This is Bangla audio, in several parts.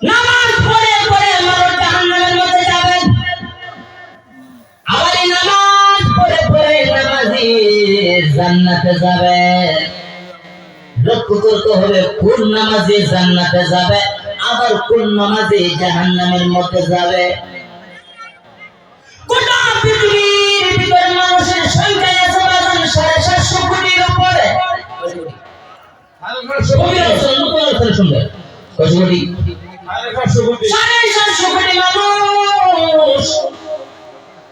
নামাজ পড়ে পড়ে মানুষ জাহান্নামের মধ্যে যাবেন। আবার এই নামাজ পড়ে পড়ে নামাজি জান্নাতে যাবে লক্ষ্য করতে হবে কোন নামাজি জান্নাতে যাবে আবার কোন নামাজি জাহান্নামের মধ্যে যাবে। গোটা পৃথিবীর ভিতরে মানুষের সংখ্যা আছে বাজান সাড়ে সাতশো কোটির উপরে। শুনবে কত কোটি সাড়ে সাতশো কোটি মানুষ।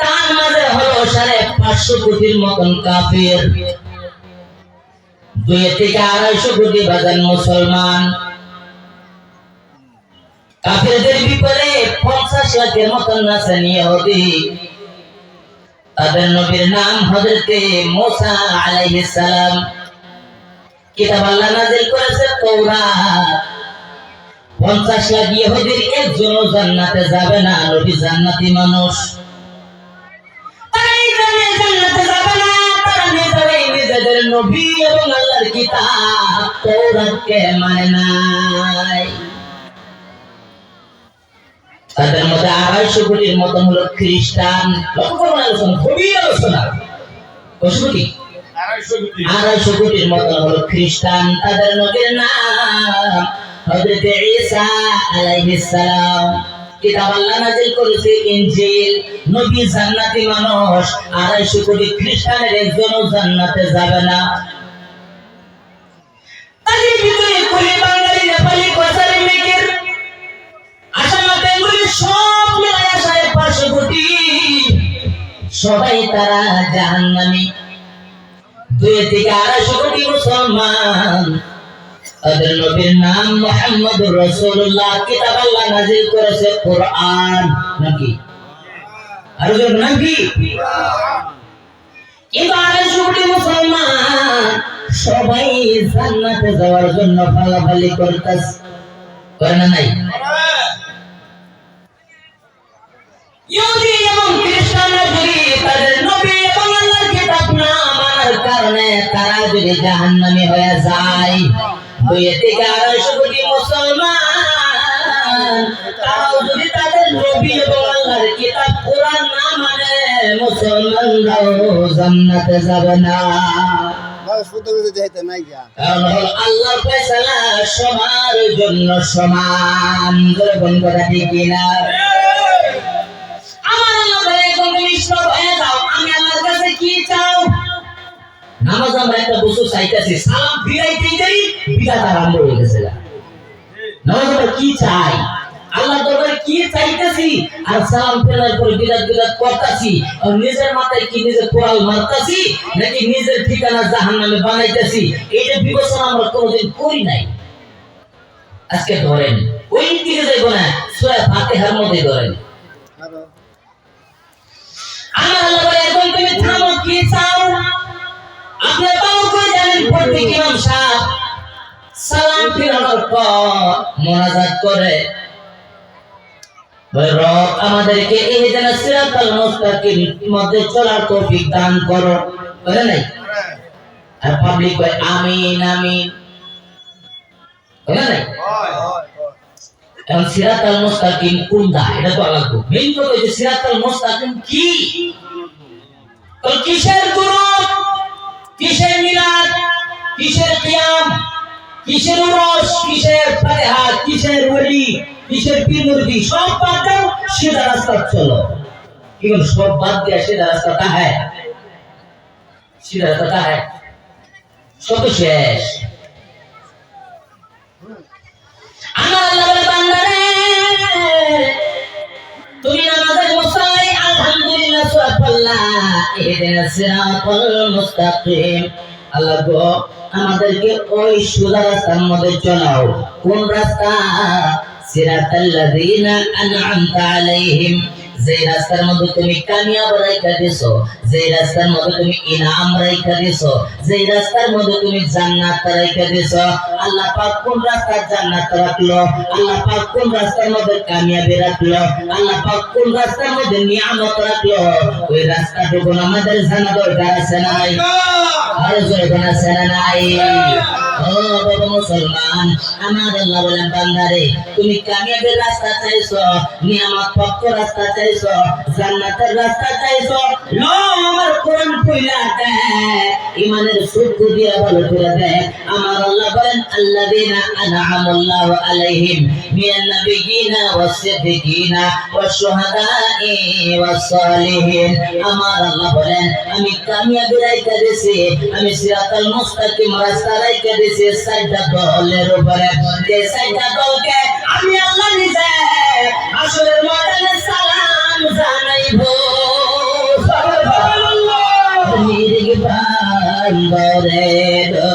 তার মাঝে হলো সাড়ে পাঁচশো কোটির মতন কাফের। দুই থেকে আড়াইশো কোটি বাজান মুসলমান। কাফেরদের বিপরে পঞ্চাশ লাখের মতন নাসানি হবে তাদের নবীর নাম হজরতে মোসা আলাইহিস সালাম। কিতাব আল্লাহ নাজিল করেছে তৌরাত পঞ্চাশ লাখ ইহুদির একজনও জান্নাতে যাবে না নবী জান্নাতি মানুষ। নিজেদের নবী এবং আল্লাহর কিতাব তৌরাতকে মানে নাই। তাদের মধ্যে আড়াইশো কোটির মতন হলো খ্রিস্টান লক্ষ্য আলোচনা খুবই আলোচনা। কসুটি আড়াইশো কোটির মতন হলো খ্রিস্টান তাদের নবীর নাম হযরত ঈসা আলাইহিস সালাম কিতাব আল্লাহ নাযিল করেছে, ইনজিল। নবী জান্নাতি মানুষ, আড়াইশো কোটি খ্রিস্টানের একজনও জান্নাতে যাবে না। তাদের ভিতরে কুলি বাঙালি নেপালি কসারি মেকের, আসামা বেঙ্গলি সব মিলায় আসায় পাঁচশো কোটি। সবাই তারা জাহান্নামী। দুই থেকে আড়াইশো কোটি মুসলমান। তাদের নবীর নাম মোহাম্মদ রসুল্লাহ কিতাব আল্লাহ নাজিল করেছে কোরআন। নাকি? আর ওদের নাম কি কিন্তু আড়াইশো মুসলমান সবাই জান্নাতে যাওয়ার জন্য ফালাফালি করতেছে। করে না নাই? ইহুদি এবং খ্রিস্টানরা যদি তাদের নবী এবং আল্লাহর কিতাব না মানার কারণে তারা যদি জাহান্নামী হয়ে যায় দুই থেকে আড়াইশো কোটি মুসলমান। তারাও যদি তাদের নবী এবং আল্লাহর কিতাব কোরআন না মানে মুসলমানরাও জান্নাতে যাবে না। কারণ হলো সবার জন্য সমান। যেরকম কথা কিনা? আমার আল্লাহ আমি আল্লাহর কাছে কি চাও? নামাজ আমরা একটা বছর চাইতেছি সালাম ফিরাইতে দেই বিদাত আরম্ভ হয়ে গেছে নামাজ আমরা কি চাই? আল্লাহ দরবারে কি চাইতেছি? আর সালাম ফেরার পরে বিদাত বিদাত করতেছি। আর নিজের মাথায় কি নিজে কোরাল মারতাছি নাকি নিজের ঠিকানা জাহান্নামে বানাইতেছি? এইটা বিবেচনা আমরা কোনোদিন করি নাই। আজকে ধরেন ওই দিকে যাইব না সূরা ফাতিহার মধ্যে ধরেন। আমার আল্লাহ বলে এখন তুমি থামো কি চাও? আপনি তাও করে জানেন প্রত্যেক ইমাম সাহেব সালাম ফিরানোর পর মোনাজাত করে রব আমাদেরকে যেন সিরাতাল মুস্তাকিম মধ্যে চলার তৌফিক দান করো। বলে নাই? আর পাবলিক কয়, আমিন আমিন। বলে নাই? এখন সিরাতাল মুস্তাকিম কোনটা এটা তো আলাদা। মেইন কথা হচ্ছে সিরাতাল মুস্তাকিম কি? কিসের গুরু কিসের মিলাদ, কিসের কিয়াম, কিসের উরস, কিসের ফাতিহা, কিসের ওলি কিসের পীর মুরগি সব বাদ দাও সিধা রাস্তা চলো। কি বল সব বাদ দিয়া সিধা রাস্তাটা হ্যাঁ সিধা রাস্তাটা হ্যাঁ সব তো শেষ। আমার আল্লাহ বান্দারে, তুমি নামাজের আমাদেরকে ওই সোজা রাস্তার মধ্যে চলাও। কোন রাস্তা? সিরাতাল্লাযীনা আন'আমতা আলাইহিম। যে রাস্তার মধ্যে তুমি কামিয়াব দিছো যে রাস্তার মধ্যে তুমি ইনাম রাইখা দিছো যে রাস্তার মধ্যে তুমি জান্নাত রাইখা দিছো, আল্লাহ পাক কোন রাস্তার জান্নাত রাখল? আল্লাহ পাক কোন রাস্তার মধ্যে কামিয়াবি রাখল? আল্লাহ পাক কোন রাস্তার মধ্যে নিয়ামত রাখল? ওই রাস্তাটুকু আমাদের জানা দরকার আছে নাই? আরও জোরে কোন আছে নাই? মুসলমান, আমার আল্লাহ বলেন, বান্দারে, তুমি কামিয়াবের রাস্তা চাইছো, নিয়ামত পক্ষ রাস্তা চাইছো, জান্নাতের রাস্তা চাইছো, লো! আমার কোরআন কইলা দেখ ইমানের সুখ দিয়া ভালো করে দেখ আমার আল্লাহ বলেন, আল্লাযীনা আন'আমাল্লাহু আলাইহিম মিনান নাবিয়িনা ওয়াস-সিদ্দিকিনা ওয়াশ-শুহাদা'i ওয়াস-সালিহিন আমার আল্লাহ বলেন, আমি কামিয়াবি রাইখা দিছি, আমি সিরাতাল মুস্তাকিম রাস্তা রাইখা দিছি সাইডা দলের উপরে। যে সাইডা দলকে আমি আল্লাহ নিজে আসরের ময়দানে সালাম জানাইবো। নির্বান্দরে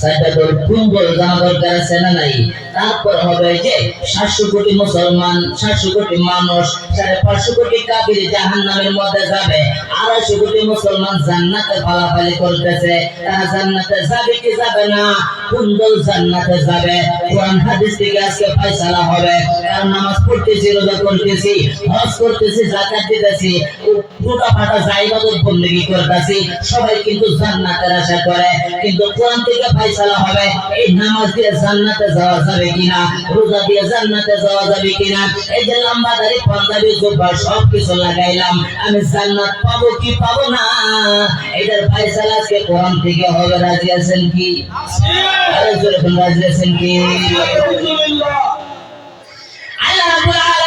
সাইডটা তোর কুম্বল জানা দরকার আছে নাই? তারপর হবে যে সাতশো কোটি মুসলমান, সাতশো কোটি মানুষ, সাড়ে পাঁচশো কোটি কাবির জাহান নামের মধ্যে যাবে। আড়াইশো কোটি মুসলমান জান্নাতে ফালাফালি করতেছে। তারা জান্নাতে যাবে কি যাবে না? কুন্দল জান্নাতে যাবে। কোরআন হাদিস থেকে আজকে ফয়সালা হবে। কারণ নামাজ পড়তেছি রোজা করতেছি, হজ করতেছি জাকাত দিতেছি ফুটা ফাটা জাইবাদত বন্দেগী করতেছি। সবাই কিন্তু জান্নাতের আশা করে। কিন্তু কোরআন থেকে ফয়সালা হবে এই নামাজ দিয়ে জান্নাতে যাওয়া যাবে কিনা রোজা দিয়ে জান্নাতে যাওয়া যাবে কিনা এই যে লম্বা দাড়ি পাঞ্জাবি জুব্বা সব কিছু লাগাইলাম আমি জান্নাত পাবো কি পাবো না? এটার ফয়সালা আজকে কোরআন থেকে হবে রাজি আছেন কি? আরে জোরে বলুন, রাজি আছেন কি? আল্লাহ রাব্বুল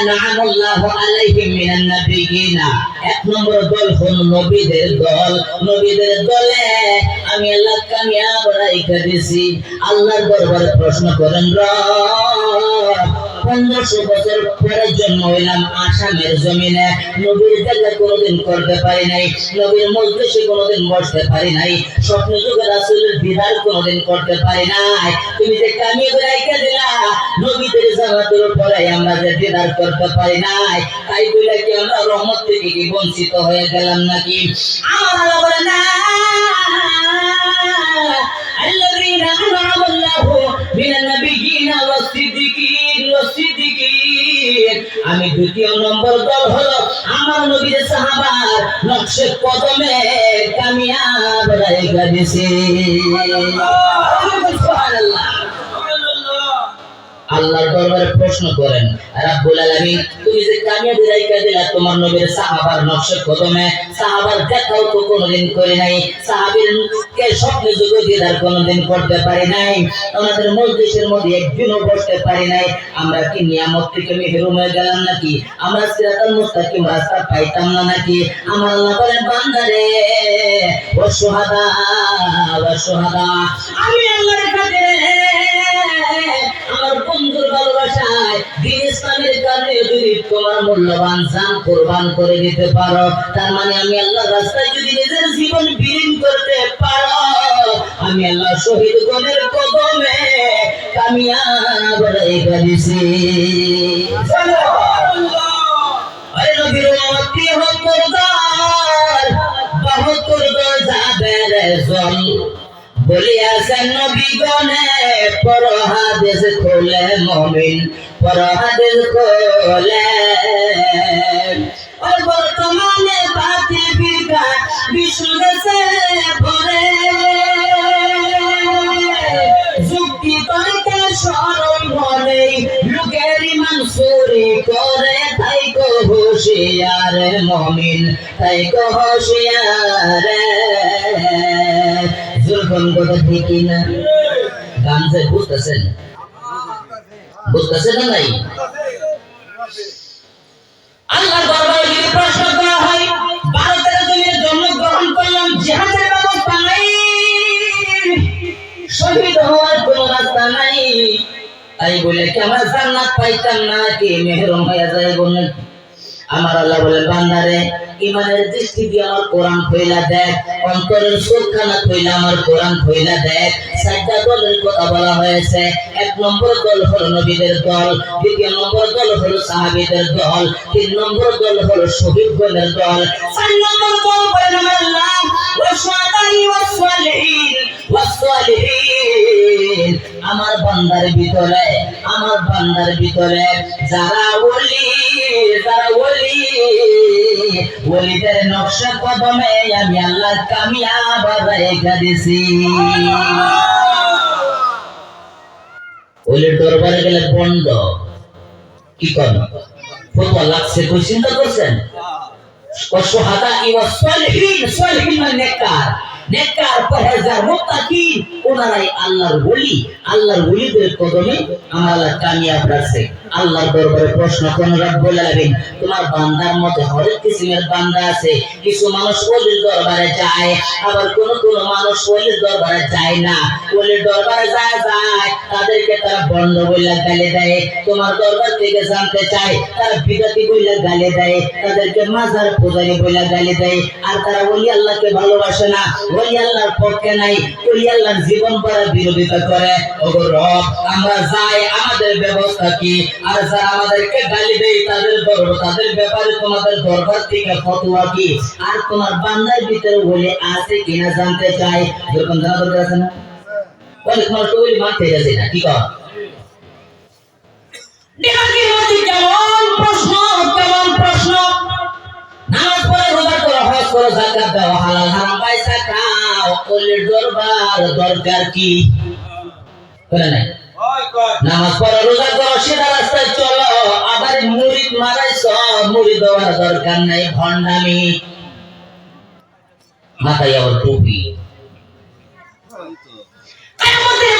আন'আমা আল্লাহু আলাইহিম মিনান নাবিয়িনা। এক নম্বর দল হলো নবীদের দল। নবীদের দলে আমি আল্লাহ কামিয়াব রাইখা দিছি। আল্লাহর দরবারে প্রশ্ন করেন, রব পনেরোশো বছর পরে জন্ম হইলাম আসামের জমিনে। নবীর জায়গা কোনোদিন করতে পারি নাই, নবীর মজলিসে কোনোদিন বসতে পারি নাই, স্বপ্ন যুগে রাসুলের বিধান কোনোদিন করতে পারি নাই। তুমি যে কামিয়ে বেড়াইকে দিলা, নবীদের জামাতের উপরে আমরা যে দিদার করতে পারি নাই, তাই বলে কি আমরা রহমত থেকে কি বঞ্চিত হয়ে গেলাম নাকি? আমার আল্লাহ বলে, না বিনা আল্লাহ বিনা ছিল সিদ্দিকিন আমি দ্বিতীয় নম্বর দল হলো আমার নবীর সাহাবার নকশে কদমে কামিয়াব রাইগা দিছি সুবহানাল্লাহ। আল্লাহর দরবারে প্রশ্ন করেন রাব্বুল আলামিন, তুমি যে কামিয়াবি রাইখা দিলা, তোমার নবীর সাহাবার নকশে কদমে সাহাবার দেখাও তো কোনোদিন করে নাই সাহাবীর কে স্বপ্নে যুগে দিদার কোনোদিন করতে পারি নাই আমাদের মজলিসের মধ্যে একদিনও বসতে পারি নাই, আমরা কি নিয়ামত থেকে মেহরুম হয়ে গেলাম নাকি? আমরা সিরাতাল মুস্তাকিম রাস্তা পাইতাম না নাকি? আমার আল্লাহ বলেন, বান্দারে, ও সুহাদা ও সুহাদা, আমি আল্লাহর কাছে আমার বন্ধুর ভালোবাসায় দিন ইসলামের কারণে যদি তোমার মূল্যবান জান কোরবান করে দিতে পারো, তার মানে আমি আল্লাহ রাস্তায় যদি নিজের জীবন বিলীন করতে পারো, আমি আল্লাহ শহীদ গণের কদমে কামিয়াব রেখে দিছি আরে নবীর উম্মতি হকরদার বাহাত্তর যাবের জল। বলিয়াছেন নবীগণে পর হাদিস খোলে মমিন পর হাদিস খোলে বর্তমানে বাতি বিঘা বিষ্ণু দেশে ভরে। যুক্তি তর্কে স্মরণ মনে লোকের ইমান চুরি করে, তাই গো হুশিয়ার মমিন, তাই গো জুলফন কথা ঠিকই না? গান যে বুঝতেছেন? বুঝতেছেন নাই? আল্লাহ দরবারে যদি প্রশ্ন করা হয়, ভারতের জমিনে জন্মগ্রহণ করলাম জিহাদের ব্যবস্থা নাই। শহীদ হওয়ার কোনো রাস্তা নাই। তাই বলে কি আমরা জান্নাত পাইতাম না? কি মেহরম হয়ে যায় বলেন আমার আল্লাহ বলে বান্দারে, ইমানের দৃষ্টি দিয়ে আমার কোরআন খইলা দেখ, অন্তরের সুখানা খইলা আমার কোরআন খইলা দেখ। চারটা দলের কথা বলা হয়েছে, এক নম্বর দল হলো নবীদের দল, দ্বিতীয় নম্বর দল হলো সাহাবীদের দল, তিন নম্বর দল হলো শহীদ গণের দল, চার নম্বর দল বলেন আল্লাহ আমার ভিতরে আমার ভিতরে যারা যারা নকশা কদমে আমি আল্লাহ কামিয়াব রেখে দিছি। ওলির দরবারে গেলে বন্ধ। কি কর? ফতোয়া লাগছে, কই চিন্তা করছেন? washuhadai wasalihin, salihin manekar মুত্তাকি, ওনারাই আল্লাহর আল্লাহর কদমে কামিয়াব রাখছে। দরবারে প্রশ্ন কোন তোমার বান্দার মধ্যে কিসিমের বান্দা আছে। কিছু মানুষ ওলির দরবারে যায়, আবার কোন কোন মানুষ ওলির দরবারে যায় না। ওলির দরবারে যায় যায়, তাদেরকে তারা বন্ধ বইলা গালি দেয়। তোমার দরবার থেকে জানতে চায়, তারা বিদাতি বইলা গালি দেয়। তাদেরকে মাজার পূজারি বইলা গালি দেয়। আর তারা ওলি আল্লাহকে ভালোবাসে না। ওলি আল্লাহর পক্ষে নাই ওলি আল্লাহর জীবন পড়ার বিরোধিতা করে। ওগো রব, আমরা যাই, আমাদের ব্যবস্থা কি? আর যারা আমাদেরকে গালি দেয়, তাদের দরবার তাদের ব্যাপারে তোমাদের দরবার থেকে ফতোয়া কি? আর তোমার বান্দার ভিতরে বলে, আছে কিনা জানতে চাই। যখন জানা দরকার আছে না বলে, তোমার তো ওই মাঠে গেছে না, কি কর? প্রশ্ন, কেমন প্রশ্ন? নামাজ পড়ে রোজা করো হজ করো যাকাত দাও হালাল। হারাম পয়সা খাও ওলির দরবার দরকার কি? করে নাই। নামাজ পড়ো রোজা করো সেটা রাস্তায় চলো আবার মুরিদ মারাই সব মুরিদ হওয়ার দরকার নাই ভণ্ডামি। মাথায় আবার টুপি। কিয়ামতের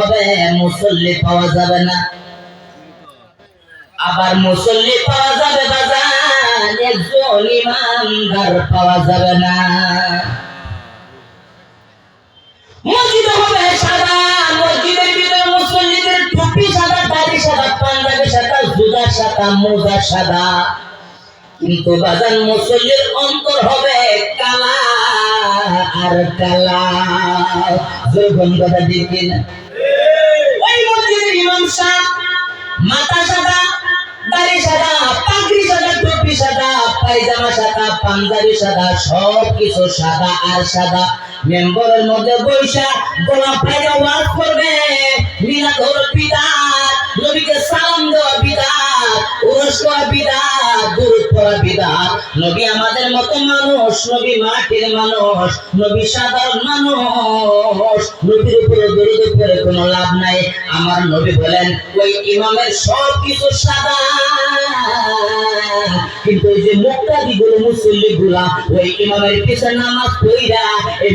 হবে, মুসল্লি পাওয়া যাবে না। আবার মুসল্লি পাওয়া যাবে বাজান, একজন ইমানদার পাওয়া যাবে না। মসজিদ হবে সাদা, মসজিদের ভিতরে মুসল্লিদের টুপি সাদা, দাড়ি সাদা, পাঞ্জাবি সাদা জুদা সাদা, মোজা সাদা। কিন্তু বাজান, মুসল্লির অন্তর হবে কালা আর কালা কথা দেখি না মসজিদের মাথা সাদা, দাড়ি সাদা, পাগড়ি সাদা, টুপি সাদা, পায়জামা সাদা, পাঞ্জাবি সাদা সব কিছু সাদা আর সাদা। মেম্বরের মধ্যে বৈশা গোলাপ ভাইরা ওয়াজ করবে। মিলাদ হলো বিদাত, নবীকে সালাম দেওয়া বিদাত উরস করা বিদাত, দুরুদ পড়া বিদাত। নবী আমাদের মতো মানুষ, নবী মাটির মানুষ, নবী সাধারণ মানুষ। নবীর উপরে দরুদ উপরে কোনো লাভ নাই। আমার নবী বলেন, ওই ইমামের সব কিছু সাদা। কিন্তু ওই যে মুক্তাদি গুলো মুসল্লি গুলা ওই ইমামের পিছনে নামাজ পড়িরা এই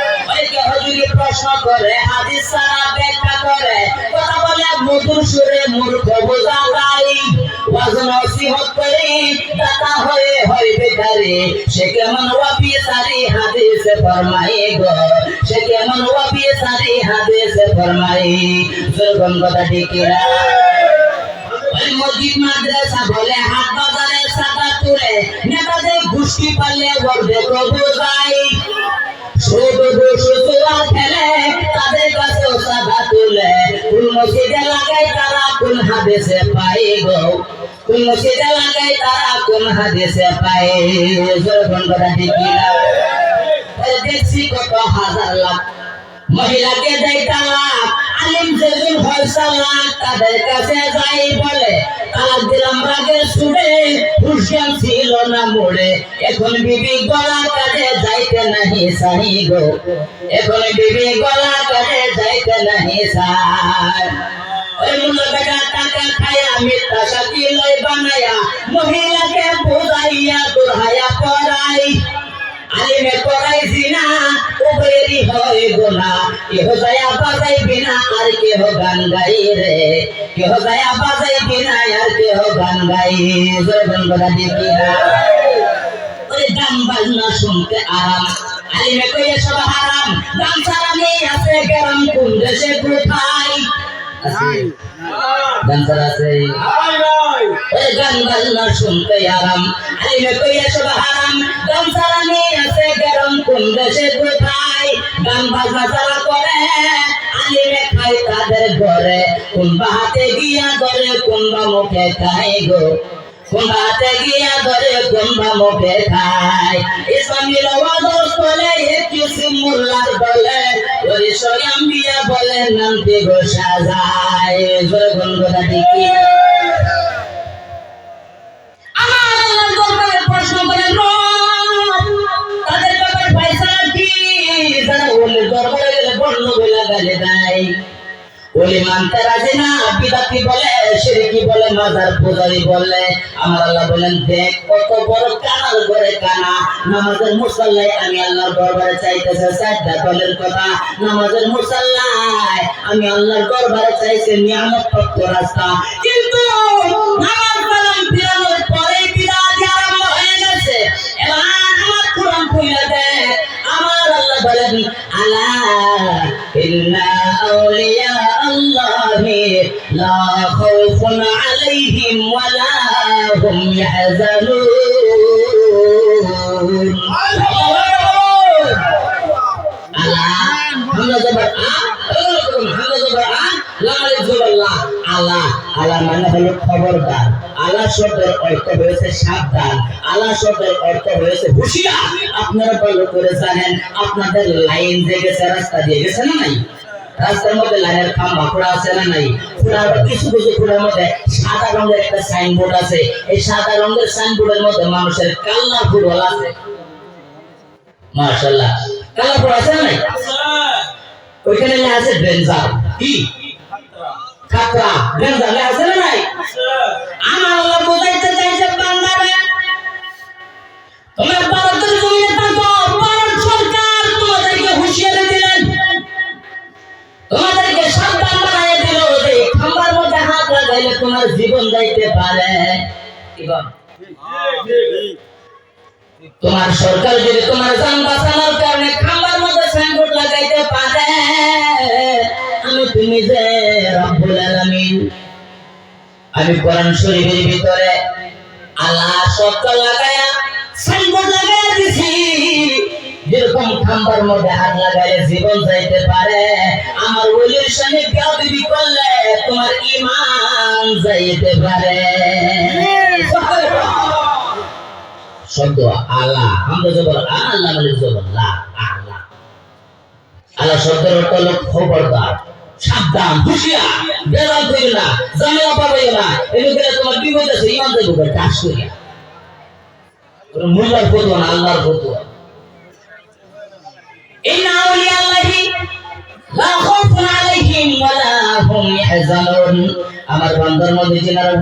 অনেকে হজুরি প্রশ্ন করে হাদিস সারা ব্যাখ্যা করে কথা বলে মধুর সুরে মূর্খ বোঝা যায় ওয়াজন নসিহত করে সে কেমন ফরমাই হাট বাজারে সাদা তুলে নেতাদের গোষ্ঠী পারলে ওর দেখো বোঝাই হাদেশে পাই গো কোন মসজিদে লাগাই তারা কোন হাদেশে পাই যখন কথা ঠিকই না দেখছি কত হাজার লাখ। মহিলাকে তালাক আলিম যেজন হয় সালাক তাদের কাছে যাই বলে। তালাক দিলাম রাগের সুরে হুশিয়ান ছিল না মোড়ে। এখন বিবি গলা কাজে যাইতে নাহি সাহি গো এখন বিবি গলা কাজে যাইতে নাহি সাই ওই বেটা টাকা খায়া মিথ্যা সাথী লই বানায়া, মহিলাকে বুঝাইয়া দুহায়া পড়াই। আলিমে করাইছি না উবেরি হয় গোনা। কেহ দয়া বাজাই বিনা আর কেহ গান গাই রে। কেহ দয়া বাজাই বিনা আর কেহ গান গাই। জয়গণ কথা দেখি না ওই গান বাজনা শুনতে আরাম। আলিমে কইয়ে সব হারাম। গান ছাড়া নেই আছে গরম, কোন দেশে কোথায়? আছে গান আছে ওই গান আছে গরম, কোন দেশে কোথায়? গান বাজনা ছাড়া করে আলিমে তাদের ঘরে। কোন বাহাতে গিয়া ধরে, কোন বা মুখে খাই গো। কোন গিয়া ধরে কোন মুখে খায় ইসলামীর ওয়াদর বলে একটু মোল্লার বলে ওই স্বয়ং বিয়া বলে নামতে গো সাজায় দেখি দরবারে প্রশ্ন করে রব, তাদের ব্যাপারে ফয়সালা কি? যারা ওলির দরবারে গেলে বন্য বলে গালি দেয়। ওলি মানতে রাজি না, বিদাতি বলে, শিরকি বলে, মাজার পূজারি বলে। আমার আল্লাহ বলেন, দেখ কত বড় কানার ঘরে কানা। নামাজের মুসল্লায় আমি আল্লাহর দরবারে চাইতেছে দলের কথা। নামাজের আমি আল্লাহর দরবারে চাইছি নিয়ামত প্রাপ্ত রাস্তা। কিন্তু নামাজ কালাম ফিরানোর পরেই বিদাতি আরম্ভ হয়ে গেছে। এবার আমার কোরআন খুলে দেয়। বলেন, আলা ইন্না আউলিয়া আল্লাহি লা খাউফুন আলাইহিম ওয়ালা হুম ইয়াহজানুন। আলা হামজা জবর আ হামজা জবর লা মানে হলো খবরদার। আলা শব্দের অর্থ হয়েছে সাবধান। আলা শব্দের অর্থ হয়েছে হুঁশিয়ার। আপনারা ভালো করে জানেন, আপনাদের লাইন যে গেছে রাস্তা দিয়ে গেছে না নাই? রাস্তার মধ্যে লাইনের খাম্বা আছে না নাই? খোড়ার কিছু কিছু মধ্যে সাদা রঙের একটা সাইনবোর্ড আছে। এই সাদা রঙের সাইনবোর্ডের মধ্যে মানুষের ফুটবল আছে। ফুটবল আছে না নাই? ওইখানে লেখা আছে ডেঞ্জার কি? খাতরা। ডেঞ্জার লেখা আছে না নাই? তোমার সরকার যদি তোমার জান বাঁচানোর কারণে খাম্বার মধ্যে সাইনবোর্ড লাগাইতে পারে, আমি তুমি যে রব্বুল আলামিন, আমি কোরআন শরীফের ভিতরে আল্লাহ শব্দ লাগায়া সাইনবোর্ড লাগায়া দিছি। যেরকম খাম্বার মধ্যে হাত লাগাইলে জীবন যাইতে পারে, আমার ওলির সঙ্গে বিবি করলে তোমার ইমান যাইতে পারে। শব্দ আল্লাহ আমরা জবর আল্লাহ মানে জবর লা আল্লাহ আল্লাহ শব্দের অর্থ হলো খবরদার সাবধান হুঁশিয়ার বেজাল করিও না ঝামেলা পাবাইও না এগুলো তোমার বিপদ আছে ইমান দেবো চাষ করিয়া ওটা মুল্লার ফতুয়া না আল্লাহর ফতুয়া إن أولياء الله لا خوف عليهم ولا هم يحزنون আমার বান্দার মধ্যে যারা